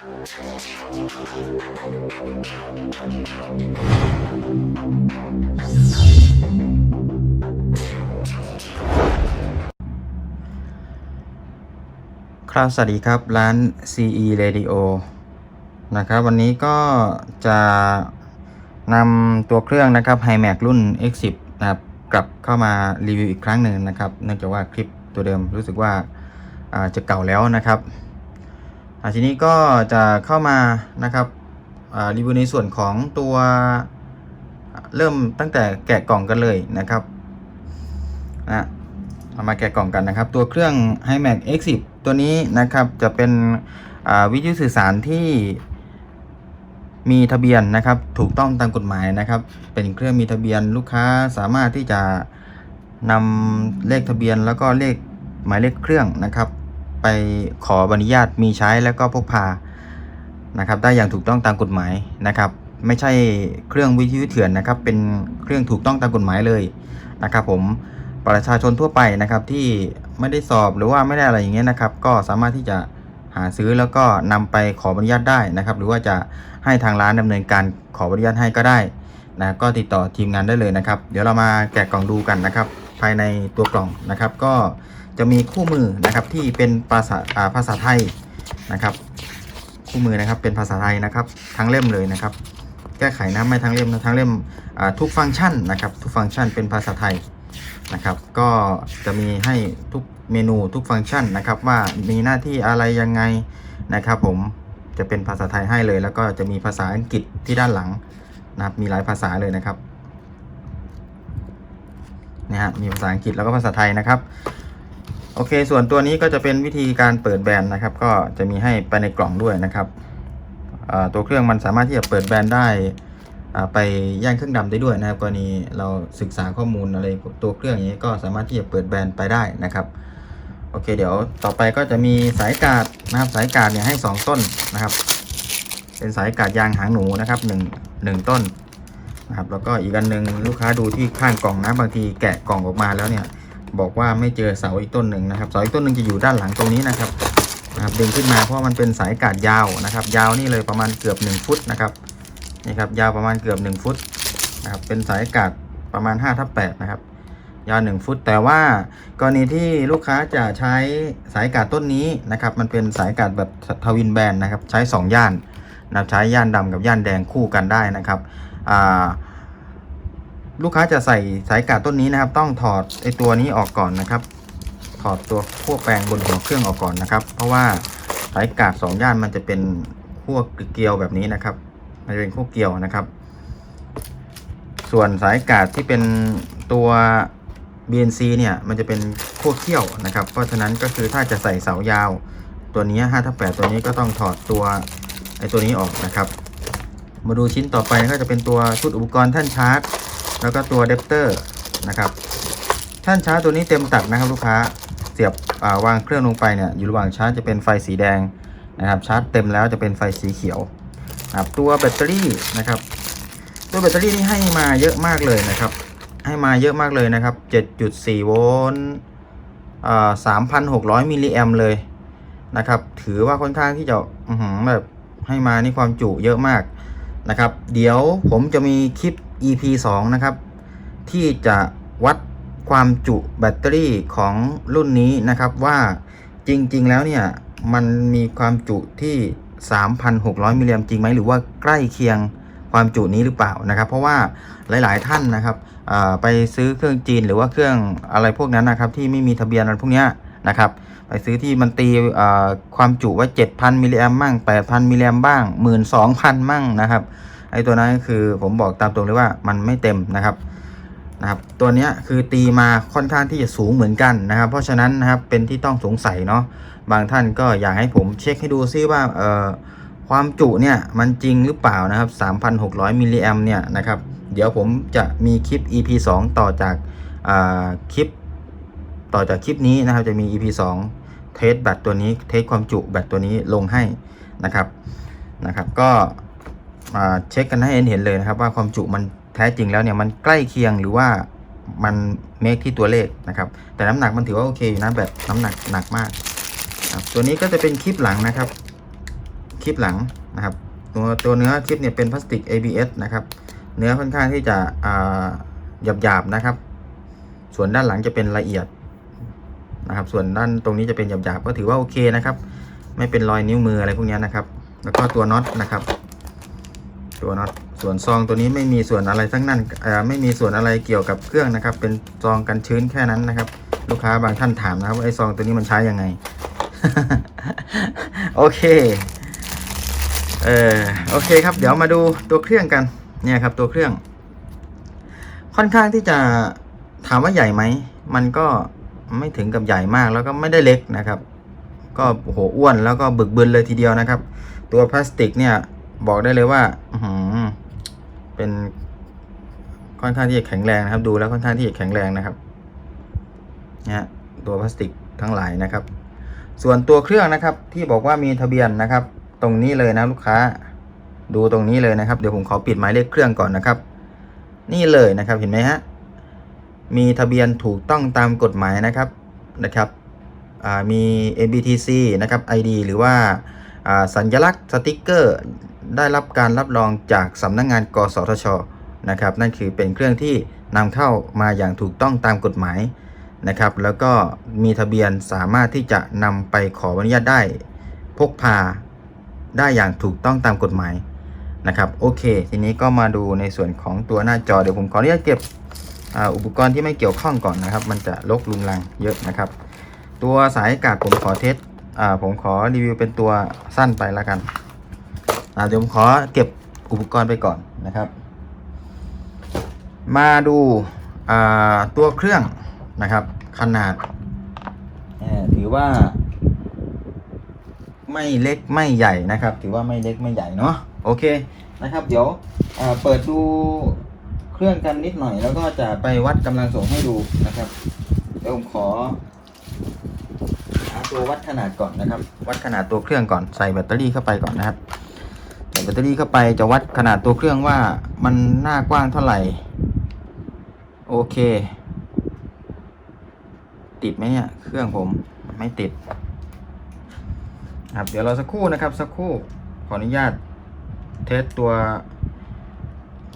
ครับสวัสดีครับ ร้าน CE Radio นะครับ วันนี้ก็จะนำตัวเครื่องนะครับ HiMax รุ่น X10 นะครับกลับเข้ามารีวิวอีกครั้งหนึ่งนะครับ เนื่องจากว่าคลิปตัวเดิมรู้สึกว่าาจะเก่าแล้วนะครับ ทีนี้ก็จะเข้ามานะครับอ่ารีวิวในส่วนของตัวเริ่มตั้งแต่แกะกล่องกันเลยนะครับนะเอามาแกะกล่องกันนะครับ ตัวเครื่อง HiMax X10 ตัวนี้นะครับจะเป็นอ่าวิทยุสื่อสารที่มีทะเบียนนะครับ ถูกต้องตามกฎหมายนะครับ เป็นเครื่องมีทะเบียนลูกค้าสามารถที่จะนำเลขทะเบียนแล้วก็เลขหมายเลขเครื่องนะครับ ไปขออนุญาตมีใช้แล้วก็พกพานะครับ ได้อย่างถูกต้องตามกฎหมายนะครับ ไม่ใช่เครื่องวิทยุเถื่อนนะครับ เป็นเครื่องถูกต้องตามกฎหมายเลยนะครับ ผมประชาชนทั่วไปนะครับที่ไม่ได้สอบหรือว่าไม่ได้อะไรอย่างเงี้ยนะครับ ก็สามารถที่จะหาซื้อแล้วก็นำไปขออนุญาตได้นะครับ หรือว่าจะให้ทางร้านดำเนินการขออนุญาตให้ก็ได้นะก็ติดต่อทีมงานได้เลยนะครับ เดี๋ยวเรามาแกะกล่องดูกันนะครับ ภายในตัวกล่องนะครับ ก็ จะมีคู่มือนะครับที่เป็นภาษาภาษาไทยนะครับ คู่มือนะครับเป็นภาษาไทยนะครับทั้งเล่มเลยนะครับ แก้ไขนะไม่ทั้งเล่มนะทั้งเล่มทุกฟังก์ชันนะครับทุกฟังก์ชันเป็นภาษาไทยนะครับ ก็จะมีให้ทุกเมนูทุกฟังก์ชันนะครับ ว่ามีหน้าที่อะไรยังไงนะครับ ผมจะเป็นภาษาไทยให้เลย แล้วก็จะมีภาษาอังกฤษที่ด้านหลังนะครับมีหลายภาษาเลยนะครับนะฮะมีภาษาอังกฤษแล้วก็ภาษาไทยนะครับ โอเค ส่วนตัวนี้ก็จะเป็นวิธีการเปิดแบรนด์นะครับ ก็จะมีให้ไปในกล่องด้วยนะครับตัวเครื่องมันสามารถที่จะเปิดแบรนด์ได้ไปย่างเครื่องดำได้ด้วยนะครับกรณีเราศึกษาข้อมูลอะไรตัวเครื่องอย่างนี้ก็สามารถที่จะเปิดแบรนด์ไปได้นะครับโอเค เดี๋ยวต่อไปก็จะมีสายกาดนะครับสายกาดเนี่ยให้ 2 ต้นนะครับ เป็นสายกาดยางหางหนูนะครับ1 1ต้นนะครับแล้วก็อีกอันหนึ่งลูกค้าดูที่ข้างกล่องนะบางทีแกะกล่องออกมาแล้วเนี่ย บอกว่าไม่เจอเสาอีกต้นหนึ่งนะครับเสาอีกต้นหนึ่งจะอยู่ด้านหลังตรงนี้นะครับนะครับดึงขึ้นมาเพราะมันเป็นสายกาดยาวนะครับ ยาวนี่เลยประมาณเกือบ 1 ฟุตนะครับนี่ครับยาวประมาณเกือบ 1 ฟุตนะครับเป็นสายกาศประมาณ5ทับ8นะครับยาว 1 ฟุต แต่ว่ากรณีที่ลูกค้าจะใช้สายกาศต้นนี้นะครับมันเป็นสายกาศแบบทวินแบนนะครับใช้ 2 ย่านนะครับใช้ย่านดำกับย่านแดงคู่กันได้นะครับอ่า ลูกค้าจะใส่สายกาศต้นนี้นะครับ ต้องถอดไอตัวนี้ออกก่อนนะครับ ถอดตัวขั้วแปลงบนหัวเครื่องออกก่อนนะครับ เพราะว่าสายกาศสองย่านมันจะเป็นขั้วเกลียวแบบนี้นะครับ มันจะเป็นคู่เกลียวนะครับ ส่วนสายกาดที่เป็นตัว BNC เนี่ยมันจะเป็นขั้วเขี้ยวนะครับ เพราะฉะนั้นก็คือถ้าจะใส่เสายาวตัวนี้5ทับ8ตัวนี้ก็ต้องถอดตัวไอตัวนี้ออกนะครับ มาดูชิ้นต่อไปก็จะเป็นตัวชุดอุปกรณ์ท่านชาร์จ แล้วก็ตัวเดปเตอร์นะครับท่านชาร์จตัวนี้เต็มตัดนะครับลูกค้าเสียบาวางเครื่องลงไปเนี่ยอยู่ระหว่างชาร์จจะเป็นไฟสีแดงนะครับชาร์จเต็มแล้วจะเป็นไฟสีเขียวครับตัวแบตเตอรี่นะครับ ตัวแบตเตอรี่นี่ให้มาเยอะมากเลยนะครับ ให้มาเยอะมากเลยนะครับ 7.4 โวลต์อ่า3,600 มิลลิแอมเลยนะครับ ถือว่าค่อนข้างที่จะแบบให้มานี่ความจุเยอะมากนะครับ เดี๋ยวผมจะมีคลิป EP 2 นะครับ ที่จะวัดความจุแบตเตอรี่ของรุ่นนี้นะครับว่าจริง ๆ แล้วเนี่ย มันมีความจุที่ 3,600 มิลลิแอมจริงไหมหรือว่าใกล้เคียงความจุนี้หรือเปล่านะครับ เพราะว่าหลาย ๆ ท่านนะครับไปซื้อเครื่องจีนหรือว่าเครื่องอะไรพวกนั้นนะครับที่ไม่มีทะเบียนอะไรพวกนี้นะครับไปซื้อที่มันตีความจุว่า7,000 มิลลิแอมมั่ง 8,000 มิลลิแอมบ้าง 12,000 มั่งนะครับ ไอ้ตัวนั้นคือผมบอกตามตรงเลยว่ามันไม่เต็มนะครับนะครับ ตัวนี้คือตีมาค่อนข้างที่จะสูงเหมือนกันนะครับ เพราะฉะนั้นนะครับเป็นที่ต้องสงสัยเนาะบางท่านก็อยากให้ผมเช็คให้ดูซิว่าเอ่อความจุเนี่ยมันจริงหรือเปล่านะครับ 3,600มิลลิแอมเนี่ยนะครับ เดี๋ยวผมจะมีคลิป EP 2 ต่อจากอ่าคลิปต่อจากคลิปนี้นะครับจะมี EP 2 เทสแบตตัวนี้เทสความจุแบตตัวนี้ลงให้นะครับนะครับ ก็ เช็คกันให้เห็นเลยนะครับ ว่าความจุมันแท้จริงแล้วเนี่ยมันใกล้เคียงหรือว่ามันเมคที่ตัวเลขนะครับ แต่น้ำหนักมันถือว่าโอเคอยู่นะแบบน้ำหนักหนักมากครับตัวนี้ก็จะเป็นคลิปหลังนะครับ คลิปหลังนะครับ ตัวตัวเนื้อคลิปเนี่ยเป็นพลาสติก ABS นะครับ เนื้อค่อนข้างที่จะอ่าบหยาบนะครับ ส่วนด้านหลังจะเป็นละเอียดนะครับ ส่วนด้านตรงนี้จะเป็นหยาบๆก็ถือว่าโอเคนะครับ ไม่เป็นรอยนิ้วมืออะไรพวกนี้นะครับ แล้วก็ตัวน็อตนะครับ ตัวน็อตส่วนซองตัวนี้ไม่มีส่วนอะไรทั้งนั้นไม่มีส่วนอะไรเกี่ยวกับเครื่องนะครับ เป็นซองกันชื้นแค่นั้นนะครับ ลูกค้าบางท่านถามนะครับว่าไอซองตัวนี้มันใช้ยังไง โอเคเออโอเคครับ เดี๋ยวมาดูตัวเครื่องกันเนี่ยครับ ตัวเครื่อง ค่อนข้างที่จะถามว่าใหญ่ไหมมันก็ไม่ถึงกับใหญ่มากแล้วก็ไม่ได้เล็กนะครับ ก็โอ้โหอ้วนแล้วก็บึกบึนเลยทีเดียวนะครับ ตัวพลาสติกเนี่ย บอกได้เลยว่าอืเป็นค่อนข้างที่จะแข็งแรงนะครับ ดูแล้วค่อนข้างที่จะแข็งแรงนะครับนี่ยตัวพลาสติกทั้งหลายนะครับ ส่วนตัวเครื่องนะครับ ที่บอกว่ามีทะเบียนนะครับ ตรงนี้เลยนะลูกค้า ดูตรงนี้เลยนะครับ เดี๋ยวผมขอปิดหมายเลขเครื่องก่อนนะครับ นี่เลยนะครับเห็นไหมฮะมีทะเบียนถูกต้องตามกฎหมายนะครับนะครับมี MBTC นะครับ ID หรือว่าอ่าสัญลักษณ์สติกเกอร์ ได้รับการรับรองจากสำนักงงาน กสทชนะครับนั่นคือเป็นเครื่องที่นำเข้ามาอย่างถูกต้องตามกฎหมายนะครับแล้วก็มีทะเบียนสามารถที่จะนำไปขออนุญาตได้ พกพาได้อย่างถูกต้องตามกฎหมายนะครับโอเค ทีนี้ก็มาดูในส่วนของตัวหน้าจอเดี๋ยวผมขออนุญาตเก็บอ,อุปกรณ์ที่ไม่เกี่ยวข้องก่อนนะครับ มันจะลกลุงลังเยอะนะครับ ตัวสายอากาศผมขอเทสผมขอรีวิวเป็นตัวสั้นไปแล้วกัน อ่าเดี๋ยวผมขอเก็บอุปกรณ์ไปก่อนนะครับ มาดูอ่าตัวเครื่องนะครับ ขนาดถือว่า ไม่เล็กไม่ใหญ่นะครับ ถือว่าไม่เล็กไม่ใหญ่เนาะโอเคนะครับ เดี๋ยวเปิดดูเครื่องกันนิดหน่อย แล้วก็จะไปวัดกำลังส่งให้ดูนะครับเดี๋ยวผมขอหาตัววัดขนาดก่อนนะครับ วัดขนาดตัวเครื่องก่อนใส่แบตเตอรี่เข้าไปก่อนนะครับ ตเตอรี่เข้าไปจะวัดขนาดตัวเครื่องว่ามันหน้ากว้างเท่าไหร่ โอเค ติดไหมเนี่ย เครื่องผมไม่ติด ครับ เดี๋ยวเราสักครู่นะครับ สักครู่ขออนุญาตเทสตัว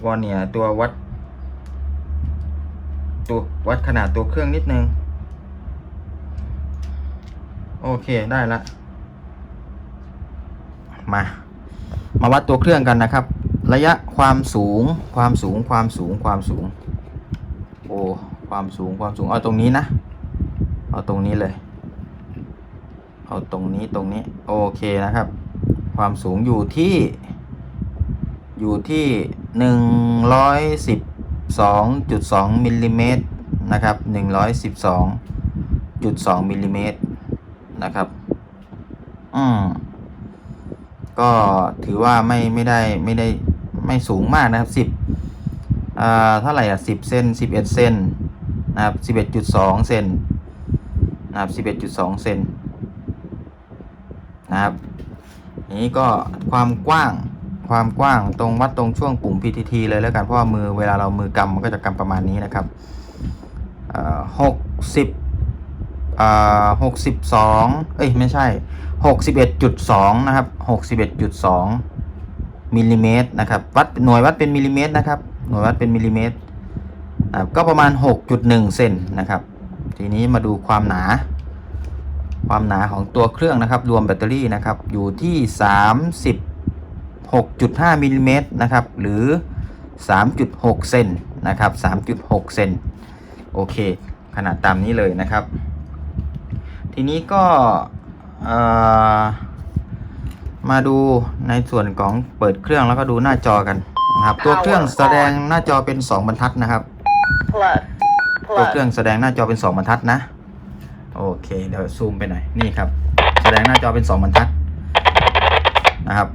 วอร์เนียตัววัด ตัววัดขนาดตัวเครื่องนิดนึง โอเคได้ละ มา มาวัดตัวเครื่องกันนะครับ ระยะความสูง ความสูง ความสูง ความสูง โอ้ ความสูง ความสูง เอาตรงนี้นะ เอาตรงนี้เลย เอาตรงนี้ ตรงนี้ โอเคนะครับ ความสูงอยู่ที่ อยู่ที่หนึ่งร้อยสิบสองจุดสองมิลลิเมตรนะครับหนึ่งร้อยสิบสองจุดสองมิลลิเมตรนะครับ อืม ก็ถือว่าไม่ไม่ได้ไม่ได้ไม่สูงมากนะครับสิบอ่าเท่าไหร่อะสิบเซนสิบเอ็ดเซนนะครับสิบเอ็ดจุดสองเซนนะครับสิบเอ็ดจุดสองเซนนะครับนี้ก็ความกว้างความกว้างตรงวัดตรงช่วงปุ่ม PTT เลยแล้วกันเพราะว่ามือเวลาเรามือกำมันก็จะกำประมาณนี้นะครับหกสิบอ่าหกสิบสองเอ้ยไม่ใช่ หกสิบเอ็ดจุดสองนะครับหกสิบเอ็ดจุดสองมิลลิเมตรนะครับ วัดหน่วยวัดเป็นมิลลิเมตรนะครับ หน่วยวัดเป็นมิลลิเมตรก็ประมาณหกจุดหนึ่งเซนนะครับ ทีนี้มาดูความหนา ความหนาของตัวเครื่องนะครับ รวมแบตเตอรี่นะครับ อยู่ที่สามสิบหกจุดห้ามิลลิเมตรนะครับ หรือสามจุดหกเซนนะครับสามจุดหกเซนโอเค ขนาดตามนี้เลยนะครับ ทีนี้ก็ มาดูในส่วนของเปิดเครื่องแล้วก็ดูหน้าจอกันนะครับ ตัวเครื่องแสดงหน้าจอเป็น 2 บรรทัดนะครับ plus ตัวเค plus รื่องแสดงหน้าจอเป็น 2 บรรทัดนะ โอเคเดี๋ยวซูมไปหน่อยนี่ครับ แสดงหน้าจอเป็น 2 บรรทัดนะครับ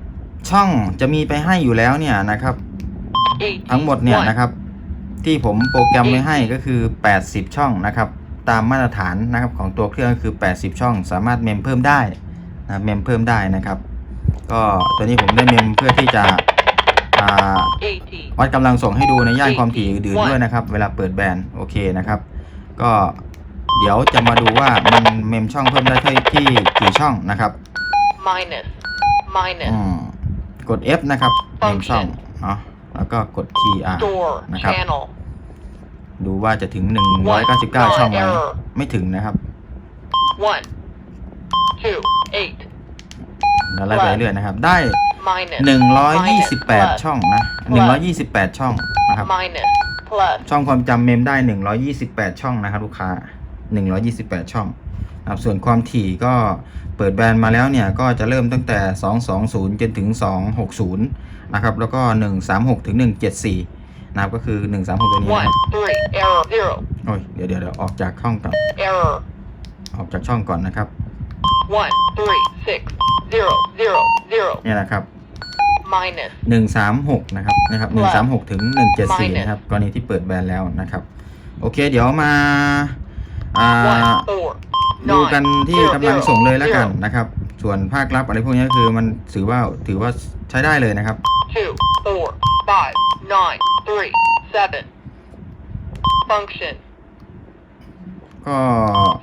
ช่องจะมีไปให้อยู่แล้วเนี่ยนะครับ ทั้งหมดเนี่ยนะครับ ที่ผมโปรแกรมไว้ให้ก็คือ 80 ช่องนะครับ ตามมาตรฐานนะครับของตัวเครื่องก็คือ 80 ช่อง สามารถเมมเพิ่มได้นะเมมเพิ่มได้นะครับ ก็ตัวนี้ผมได้เมมเพื่อที่จะอ่า80วัดกำลังส่งให้ดูในย่านความถี่อื่นๆด้วยนะครับ เวลาเปิดแบนด์โอเคนะครับ ก็เดี๋ยวจะมาดูว่ามันเมมช่องเพิ่มได้ที่ที่กี่ช่องนะครับ minus minus อืมกด F นะครับเนมช่อง Function เนาะแล้วก็กด Key R door นะครับ channel ดูว่าจะถึง 199 ช่องไหม error ไม่ถึงนะครับ one two eight เราไล่ไปเรื่อยๆนะครับ ได้ minus 128 ช่องนะ 128 ช่องนะครับ minus plus ช่องความจำเมมได้ 128 ช่องนะครับ ลูกค้า 128 ช่องนะครับส่วนความถี่ก็เปิดแบนมาแล้วเนี่ย ก็จะเริ่มตั้งแต่ 220 จนถึง 260 นะครับ แล้วก็ 136 ถึง 174 นะครับก็คือ136ตัวนี้นะ one ครับ three error zero โอ้ยเดี๋ยวเดี๋ยวเดี๋ยวออกจากช่องก่อน error ออกจากช่องก่อนนะครับ one three six zero zero zero เนี่ยนะครับ minus 136นะครับนะครับ136ถึง174นะครับกรณีที่เปิดแบนแล้วนะครับ โอเค เดี๋ยวมาอ่า one four ดูกัน nine ที่ zero กำลัง zero ส่งเลยแล้วกัน zero นะครับ ส่วนภาคลับอะไรพวกนี้ก็คือมันถือว่าถือว่าใช้ได้เลยนะครับ two four five nine three seven function ก็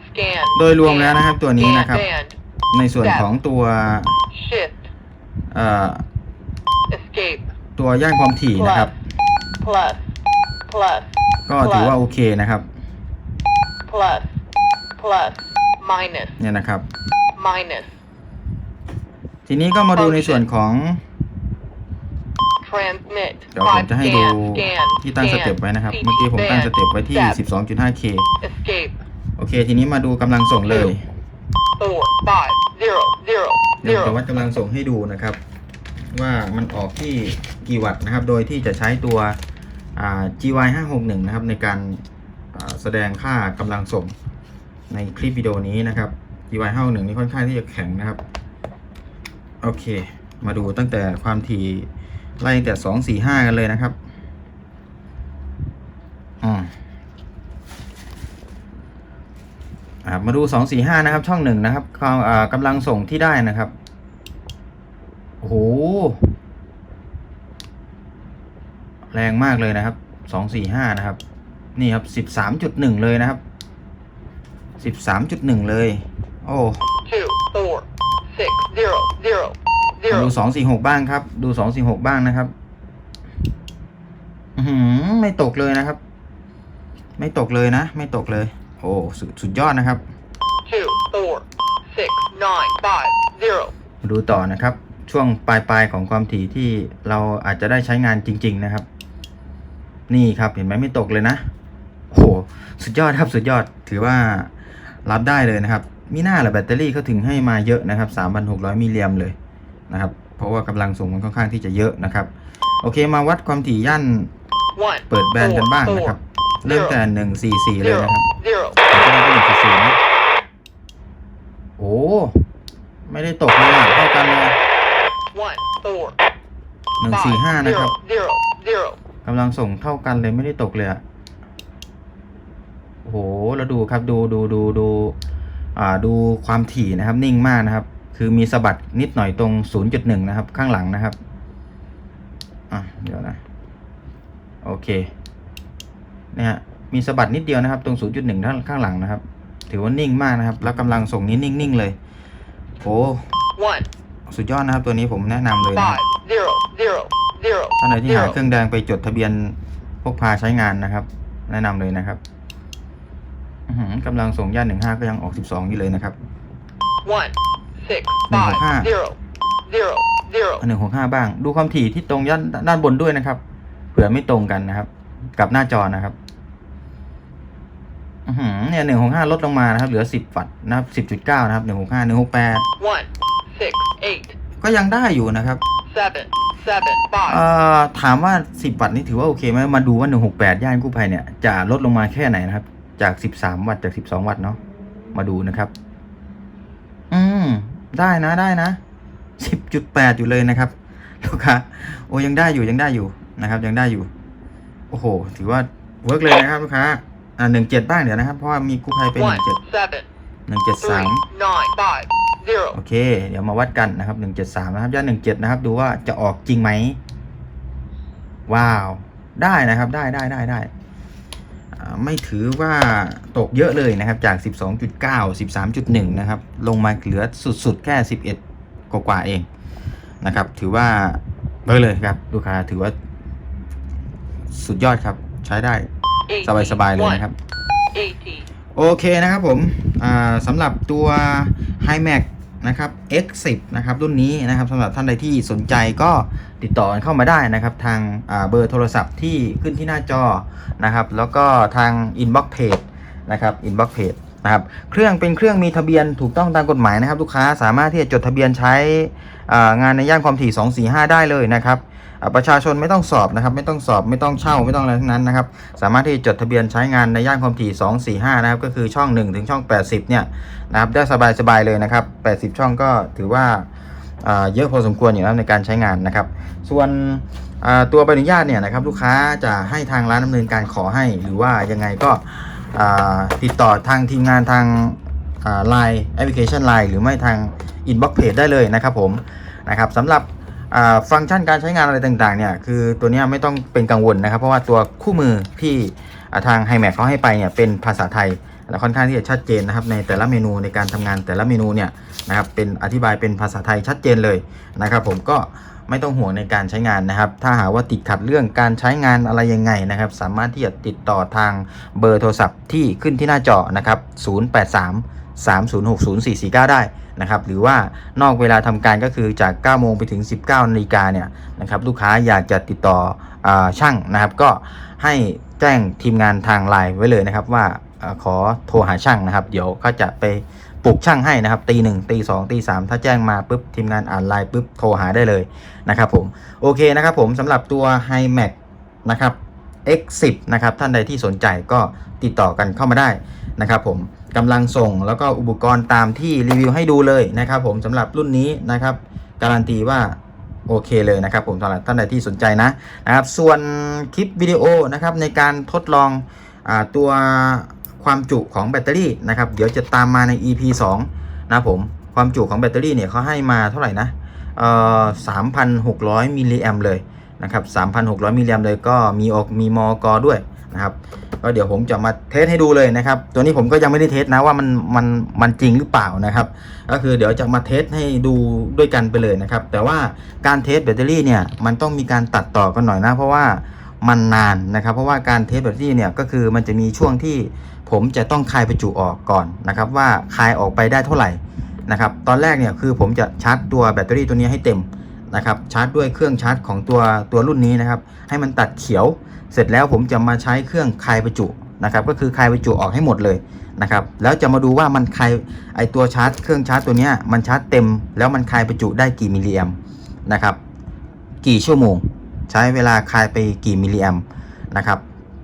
scan โดยรวมแล้วนะครับตัวนี้ scan นะครับ band ในส่วนของตัว shift เอ่อ escape ตัวย่านความถี่นะครับ plus plus ก็ถือว่าโอเคนะครับ plus plus minus เนี่ยนะครับ minus ทีนี้ก็มาดูในส่วนของ transmit เดี๋ยวผมจะให้ดู scan scan ที่ตั้งส scan เต็ปไว้นะครับ CT เมื่อกี้ผมตั้งสเต็ปไว้ที่ band, 12.5K escape โอเค ทีนี้มาดูกำลังส่งเลย four five zero zero เดี๋ยว zero จะวัดกำลังส่งให้ดูนะครับ ว่ามันออกที่กี่วัตต์นะครับ โดยที่จะใช้ตัวอ่า GY 561นะครับ ในการอ่าแสดงค่ากำลังส่งในคลิปวิดีโอนี้นะครับ GY 561นี่ค่อนข้างที่จะแข็งนะครับ โอเค มาดูตั้งแต่ความถี่ ไล่แต่สองสี่ห้ากันเลยนะครับอืมอ่ามาดูสองสี่ห้านะครับ ช่องหนึ่งนะครับความอ่ากำลังส่งที่ได้นะครับโอ้โหแรงมากเลยนะครับสองสี่ห้านะครับ นี่ครับสิบสามจุดหนึ่งเลยนะครับสิบสามจุดหนึ่งเลย โอ้ zero มา zero ดูสองสี่หกบ้างครับ ดูสองสี่หกบ้างนะครับ อือหือไม่ตกเลยนะครับ ไม่ตกเลยนะ ไม่ตกเลย โอ้สุดสุดยอดนะครับ two four six nine five zero มาดูต่อนะครับ ช่วงปลายปลายๆของความถี่ที่เราอาจจะได้ใช้งานจริง ๆ นะครับ นี่ครับเห็นไหมไม่ตกเลยนะโอ้โหสุดยอดครับสุดยอดถือว่ารับได้เลยนะครับ มีหน้าแหละแบตเตอรี่เขาถึงให้มาเยอะนะครับ 3,600 มิลลิแอมเลย นะครับ เพราะว่ากำลังส่งมันค่อนข้างที่จะเยอะนะครับ โอเคมาวัดความถี่ย่าน one เปิดแบนกันบ้างนะครับ เริ่มแต่หนึ่งสี่สี่เลย zero นะครับ zero ผมจะได้เป็นหนึ่งสี่สี่นะโอ้ไม่ได้ตกเลยอะเท่ากันเลย one four หนึ่งสี่ห้า five นะครับ zero zero zero กำลังส่งเท่ากันเลยไม่ได้ตกเลยอะโอ้โหแล้วดูครับดูดูดูดูอ่าดูความถี่นะครับนิ่งมากนะครับ คือมีสะบัดนิดหน่อยตรง 0.1 นะครับ ข้างหลังนะครับ อะ เดี๋ยวนะ โอเคเนี่ยฮะ มีสะบัดนิดเดียวนะครับ ตรง 0.1ข้างข้างหลังนะครับ ถือว่านิ่งมากนะครับ แล้วกำลังส่งนี้นิ่งๆเลย โอ้ one สุดยอดนะครับ ตัวนี้ผมแนะนำเลยนะครับ five zero zero zero ท่านใดที่หา zero เครื่องแดงไปจดทะเบียนพกพาใช้งานนะครับ แนะนำเลยนะครับอื้อหือกำลังส่งย่านหนึ่งห้าก็ยังออกสิบสองอยู่เลยนะครับ one six ห นึ่งห five กห้า zero zero zero หนึ่งหกห้าบ้าง ดูความถี่ที่ตรงย่านด้านบนด้วยนะครับ เผื่อไม่ตรงกันนะครับ กับหน้าจอนะครับอื้อหือเนี่ยหนึ่งหกห้าลดลงมานะครับ เหลือสิบวัตต์นะครับสิบจุดเก้านะครับหนึ่งหกห้าหนึ่งหกแปด one six eight ก็ยังได้อยู่นะครับ seven seven เอ่ five อถามว่า 10 วัตต์นี่ถือว่าโอเคไหมมาดูว่า 168 ย่านกู้ภัยเนี่ย จะลดลงมาแค่ไหนนะครับ จาก 13 วัตต์จาก 12 วัตต์เนาะมาดูนะครับ อืม ได้นะได้นะ10.8อยู่เลยนะครับ ลูกค้าโอ้ยังได้อยู่ยังได้อยู่นะครับ ยังได้อยู่ โอ้โห ถือว่าเวิร์กเลยนะครับลูกค้าอ่า17บ้างเดี๋ยวนะครับ เพราะว่ามีกู้ภัยเป็น one 17 seven 173 three nine five zero โอเค เดี๋ยวมาวัดกันนะครับ173นะครับย่าน17นะครับ ดูว่าจะออกจริงไหมว้าว ได้นะครับ ได้ได้ได้ได้อ่า ไม่ถือว่าตกเยอะเลยนะครับจาก 12.9 13.1 นะครับ ลงมาเหลือสุดๆ แค่ 11 กว่าๆเองนะครับ ถือว่าไปเลยครับ ลูกค้าถือว่าสุดยอดครับใช้ได้สบายๆเลยนะครับ 80. โอเคนะครับผมอ่าสำหรับตัว HiMax นะครับ X10 นะครับรุ่นนี้นะครับสำหรับท่านใดที่สนใจก็ติดต่อเข้ามาได้นะครับ ทางเบอร์โทรศัพท์ที่ขึ้นที่หน้าจอนะครับ แล้วก็ทาง Inbox Page นะครับ Inbox Page นะครับเครื่องเป็นเครื่องมีทะเบียนถูกต้องตามกฎหมายนะครับ ลูกค้าสามารถที่จะจดทะเบียนใช้งานในย่านความถี่ 245 ได้เลยนะครับ ประชาชนไม่ต้องสอบนะครับ ไม่ต้องสอบไม่ต้องเช่าไม่ต้องอะไรทั้งนั้นนะครับ สามารถที่จดทะเบียนใช้งานในย่านความถี่ 245 นะครับ ก็คือช่อง 1 ถึงช่อง 80 เนี่ยนะครับได้สบายๆเลยนะครับ 80 ช่องก็ถือว่าเยอะพอสมควรอยู่แล้วในการใช้งานนะครับ ส่วนตัวใบอนุญาตเนี่ยนะครับลูกค้าจะให้ทางร้านดำเนินการขอให้หรือว่ายังไงก็ติดต่อทางทีมงานทางไลน์แอปพลิเคชัน Line หรือไม่ทาง Inbox Page ได้เลยนะครับผมนะครับสำหรับ ฟังก์ชันการใช้งานอะไรต่างๆเนี่ยคือตัวนี้ไม่ต้องเป็นกังวลนะครับ เพราะว่าตัวคู่มือที่ทาง h i m a x เขาให้ไปเนี่ยเป็นภาษาไทยและค่อนข้างที่จะชัดเจนนะครับในแต่ละเมนูในการทำงานแต่ละเมนูเนี่ยนะครับเป็นอธิบายเป็นภาษาไทยชัดเจนเลยนะครับ ผมก็ไม่ต้องห่วงในการใช้งานนะครับ ถ้าหาว่าติดขัดเรื่องการใช้งานอะไรยังไงนะครับ สามารถที่จะติดต่อทางเบอร์โทรศัพท์ที่ขึ้นที่หน้าจอนะครับ 083 3060449 ได้ นะครับหรือว่านอกเวลาทำการก็คือจาก 9 โมงไปถึง 19นาฬิกาเนี่ยนะครับลูกค้าอยากจะติดต่ออช่างนะครับ ก็ให้แจ้งทีมงานทางไลน์ไว้เลยนะครับว่าอาขอโทรหาช่างนะครับ เดี๋ยวเขาจะไปปลุกช่างให้นะครับตีหนึ่งตีสองตีสามถ้าแจ้งมาปุ๊บทีมงานอ่านไลน์ปุ๊บโทรหาได้เลยนะครับผมโอเคนะครับผมสำหรับตัว h i m a x นะครับ X10 นะครับท่านใดที่สนใจก็ติดต่อกันเข้ามาได้นะครับผมกำลังส่งแล้วก็อุปกรณ์ตามที่รีวิวให้ดูเลยนะครับผมสำหรับรุ่นนี้นะครับ การันตีว่าโอเคเลยนะครับผมสำหรับท่านใดที่สนใจนะนะครับ ส่วนคลิปวิดีโอนะครับในการทดลองอตัวความจุของแบตเตอรี่นะครับเดี๋ยวจะตามมาใน EP 2 นะผมความจุของแบตเตอรี่เนี่ยเขาให้มาเท่าไหร่นะเอ่อ3,600มิลลิแอมเลย นะครับ 3,600 มิลลิแอมเลยก็มีออกมีมอกด้วยนะครับก็เดี๋ยวผมจะมาเทสให้ดูเลยนะครับ ตัวนี้ผมก็ยังไม่ได้เทสนะว่ามันมันมันจริงหรือเปล่านะครับ ก็คือเดี๋ยวจะมาเทสให้ดูด้วยกันไปเลยนะครับ แต่ว่าการเทสแบตเตอรี่เนี่ยมันต้องมีการตัดต่อกันหน่อยนะ เพราะว่ามันนานนะครับ เพราะว่าการเทสแบตเตอรี่เนี่ยก็คือมันจะมีช่วงที่ผมจะต้องคายประจุออกก่อนนะครับ ว่าคายออกไปได้เท่าไหร่นะครับ ตอนแรกเนี่ยคือผมจะชาร์จตัวแบตเตอรี่ตัวนี้ให้เต็ม นะครับชาร์จด้วยเครื่องชาร์จของตัวตัวรุ่นนี้นะครับ ให้มันตัดเขียวเสร็จแล้วผมจะมาใช้เครื่องคายประจุนะครับ ก็คือคายประจุออกให้หมดเลยนะครับ แล้วจะมาดูว่ามันคายไอตัวชาร์จ เครื่องชาร์จตัวนี้มันชาร์จเต็ม แล้วมันคายประจุได้กี่มิลลิแอมนะครับ กี่ชั่วโมง ใช้เวลาคายไปกี่มิลลิแอมนะครับ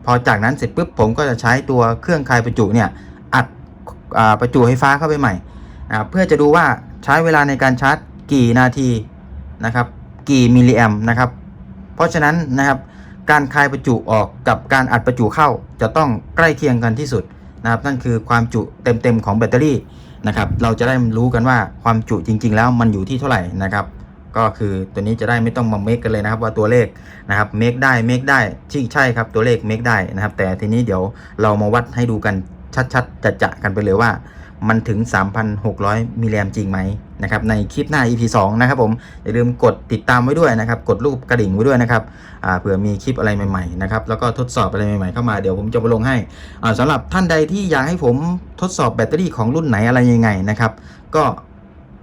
พอจากนั้นเสร็จปุ๊บผมก็จะใช้ตัวเครื่องคายประจุเนี่ยอัดอประจุไฟฟ้าเข้าไปใหม่นะเพื่อจะดูว่าใช้เวลาในการชาร์จกี่นาที นะครับกี่มิลลิแอมนะครับเพราะฉะนั้นนะครับการคายประจุออกกับการอัดประจุเข้าจะต้องใกล้เคียงกันที่สุดนะครับนั่นคือความจุเต็มๆของแบตเตอรี่นะครับเราจะได้รู้กันว่าความจุจริง ๆ แล้วมันอยู่ที่เท่าไหร่นะครับก็คือตัวนี้จะได้ไม่ต้องมาเมคกันเลยนะครับว่าตัวเลขนะครับเมคได้เมคได้ที่ใช่ครับตัวเลขเมคได้นะครับแต่ทีนี้เดี๋ยวเรามาวัดให้ดูกันชัดๆจะๆกันไปเลยว่า มันถึง 3,600 มิลลิแอมจริงไหมนะครับในคลิปหน้า EP 2 นะครับผม อย่าลืมกดติดตามไว้ด้วยนะครับ กดรูปกระดิ่งไว้ด้วยนะครับเผื่อมีคลิปอะไรใหม่ๆนะครับแล้วก็ทดสอบอะไรใหม่ๆเข้ามาเดี๋ยวผมจะมาลงให้อ่าสำหรับท่านใดที่อยากให้ผมทดสอบแบตเตอรี่ของรุ่นไหนอะไรยังไงนะครับก็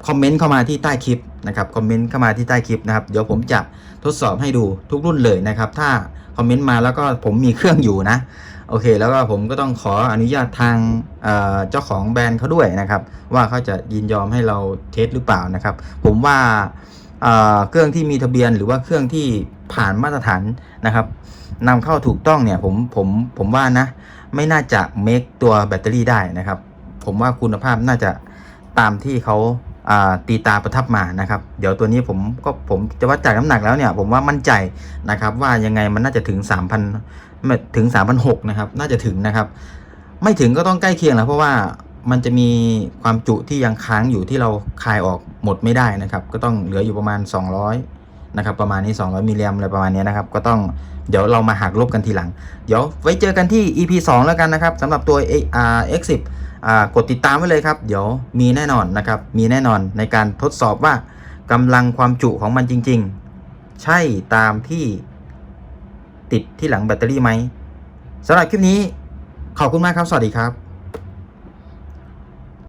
คอมเมนต์เข้ามาที่ใต้คลิปนะครับคอมเมนต์เข้ามาที่ใต้คลิปนะครับเดี๋ยวผมจะทดสอบให้ดูทุกรุ่นเลยนะครับถ้าคอมเมนต์มาแล้วก็ผมมีเครื่องอยู่นะ โอเค แล้วก็ผมก็ต้องขออนุญาตทางเจ้าของแบรนด์เขาด้วยนะครับ ว่าเขาจะยินยอมให้เราเทสหรือเปล่านะครับ ผมว่าเครื่องที่มีทะเบียนหรือว่าเครื่องที่ผ่านมาตรฐานนะครับนำเข้าถูกต้องเนี่ยผมผมผมว่านะ ไม่น่าจะเมคตัวแบตเตอรี่ได้นะครับ ผมว่าคุณภาพน่าจะตามที่เขา ตีตาประทับมานะครับ เดี๋ยวตัวนี้ผมก็ผมจะวัดจากน้ำหนักแล้วเนี่ยผมว่ามั่นใจนะครับ ว่ายังไงมันน่าจะถึง 3,000ไม่ถึง3,600นะครับ น่าจะถึงนะครับ ไม่ถึงก็ต้องใกล้เคียงแล้วเพราะว่ามันจะมีความจุที่ยังค้างอยู่ที่เราคายออกหมดไม่ได้นะครับ ก็ต้องเหลืออยู่ประมาณ 200นะครับ ประมาณนี้ 200มิลลิแอมอะไรประมาณนี้นะครับ ก็ต้องเดี๋ยวเรามาหักลบกันทีหลัง เดี๋ยวไว้เจอกันที่ EP 2 แล้วกันนะครับสำหรับตัว AR X10 อ่า กดติดตามไว้เลยครับ เดี๋ยวมีแน่นอนนะครับ มีแน่นอนในการทดสอบว่ากำลังความจุของมันจริง ๆ ใช่ตามที่ติดที่หลังแบตเตอรี่ไหมสำหรับคลิปนี้ขอบคุณมากครับ สวัสดีครับ